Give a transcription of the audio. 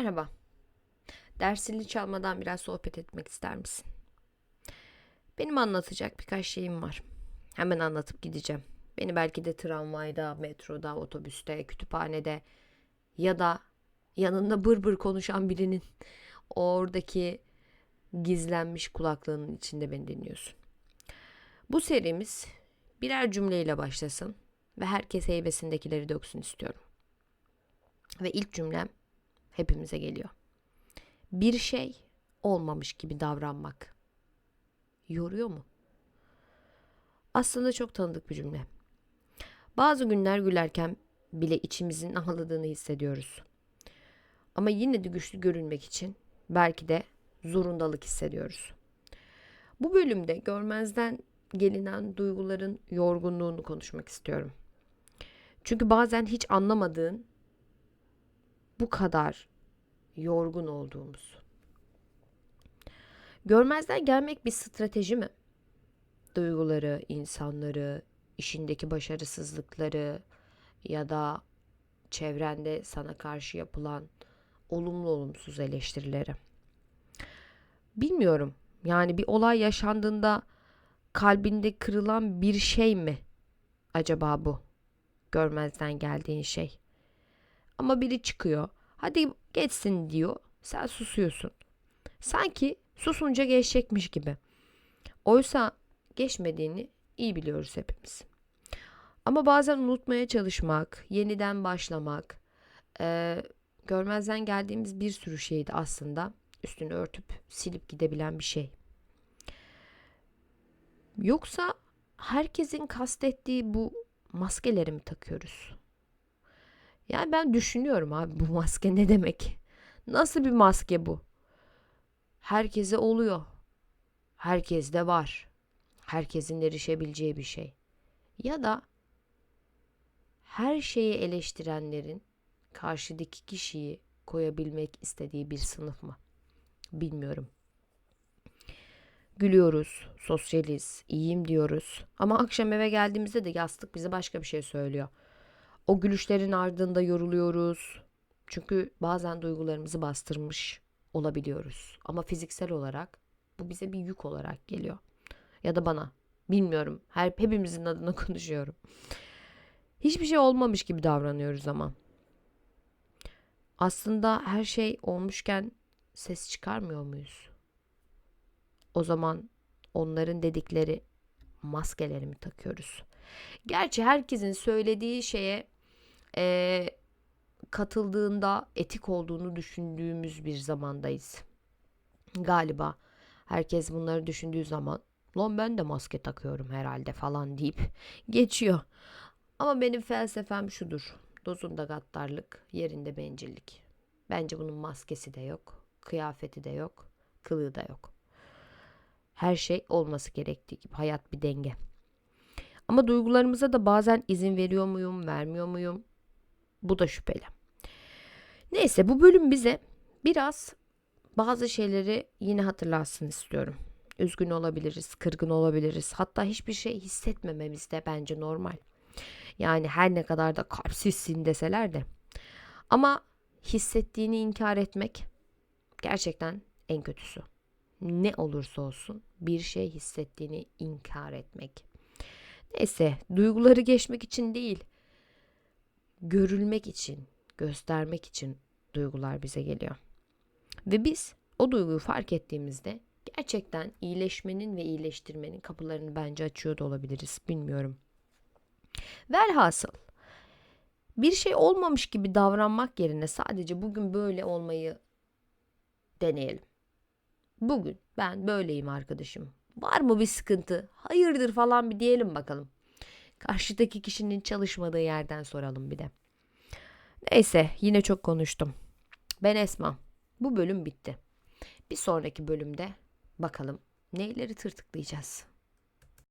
Merhaba. Dersini çalmadan biraz sohbet etmek ister misin? Benim anlatacak birkaç şeyim var. Hemen anlatıp gideceğim. Beni belki de tramvayda, metroda, otobüste, kütüphanede ya da yanında bır bır konuşan birinin oradaki gizlenmiş kulaklığının içinde beni dinliyorsun. Bu serimiz birer cümleyle başlasın ve herkes heybesindekileri döksün istiyorum. Ve ilk cümlem hepimize geliyor. Bir şey olmamış gibi davranmak yoruyor mu? Aslında çok tanıdık bir cümle. Bazı günler gülerken bile içimizin ağladığını hissediyoruz. Ama yine de güçlü görünmek için belki de zorundalık hissediyoruz. Bu bölümde görmezden gelinen duyguların yorgunluğunu konuşmak istiyorum. Çünkü bazen hiç anlamadığın bu kadar yorgun olduğumuz. Görmezden gelmek bir strateji mi? Duyguları, insanları, işindeki başarısızlıkları ya da çevrende sana karşı yapılan olumlu olumsuz eleştirileri. Bilmiyorum. Yani bir olay yaşandığında kalbinde kırılan bir şey mi acaba bu? Görmezden geldiğin şey. Ama biri çıkıyor. Hadi geçsin diyor. Sen susuyorsun. Sanki susunca geçecekmiş gibi. Oysa geçmediğini iyi biliyoruz hepimiz. Ama bazen unutmaya çalışmak, yeniden başlamak, e, görmezden geldiğimiz bir sürü şeydi aslında üstünü örtüp silip gidebilen bir şey. Yoksa herkesin kastettiği bu maskeleri mi takıyoruz? Yani ben düşünüyorum abi bu maske ne demek? Nasıl bir maske bu? Herkese oluyor. Herkeste var. Herkesin erişebileceği bir şey. Ya da her şeyi eleştirenlerin karşıdaki kişiyi koyabilmek istediği bir sınıf mı? Bilmiyorum. Gülüyoruz, sosyaliz, iyiyim diyoruz. Ama akşam eve geldiğimizde de yastık bize başka bir şey söylüyor. O gülüşlerin ardında yoruluyoruz. Çünkü bazen duygularımızı bastırmış olabiliyoruz. Ama fiziksel olarak bu bize bir yük olarak geliyor. Ya da bana. Bilmiyorum. Her hepimizin adına konuşuyorum. Hiçbir şey olmamış gibi davranıyoruz ama. Aslında her şey olmuşken ses çıkarmıyor muyuz? O zaman onların dedikleri maskeleri mi takıyoruz? Gerçi herkesin söylediği şeye e, katıldığında etik olduğunu düşündüğümüz bir zamandayız. Galiba herkes bunları düşündüğü zaman lan ben de maske takıyorum herhalde falan deyip geçiyor. Ama benim felsefem şudur. Dozunda gaddarlık, yerinde bencillik. Bence bunun maskesi de yok, kıyafeti de yok, kılığı da yok. Her şey olması gerektiği gibi hayat bir denge. Ama duygularımıza da bazen izin veriyor muyum, vermiyor muyum? Bu da şüpheli. Neyse bu bölüm bize biraz bazı şeyleri yine hatırlatsın istiyorum. Üzgün olabiliriz, kırgın olabiliriz. Hatta hiçbir şey hissetmememiz de bence normal. Yani her ne kadar da kalpsizsin deseler de. Ama hissettiğini inkar etmek gerçekten en kötüsü. Ne olursa olsun bir şey hissettiğini inkar etmek. Neyse, duyguları geçmek için değil, görülmek için, göstermek için duygular bize geliyor. Ve biz o duyguyu fark ettiğimizde gerçekten iyileşmenin ve iyileştirmenin kapılarını bence açıyor da olabiliriz. Bilmiyorum. Velhasıl bir şey olmamış gibi davranmak yerine sadece bugün böyle olmayı deneyelim. Bugün ben böyleyim arkadaşım. Var mı bir sıkıntı? Hayırdır falan bir diyelim bakalım. Karşıdaki kişinin çalışmadığı yerden soralım bir de. Neyse yine çok konuştum. Ben Esma. Bu bölüm bitti. Bir sonraki bölümde bakalım neyleri tırtıklayacağız.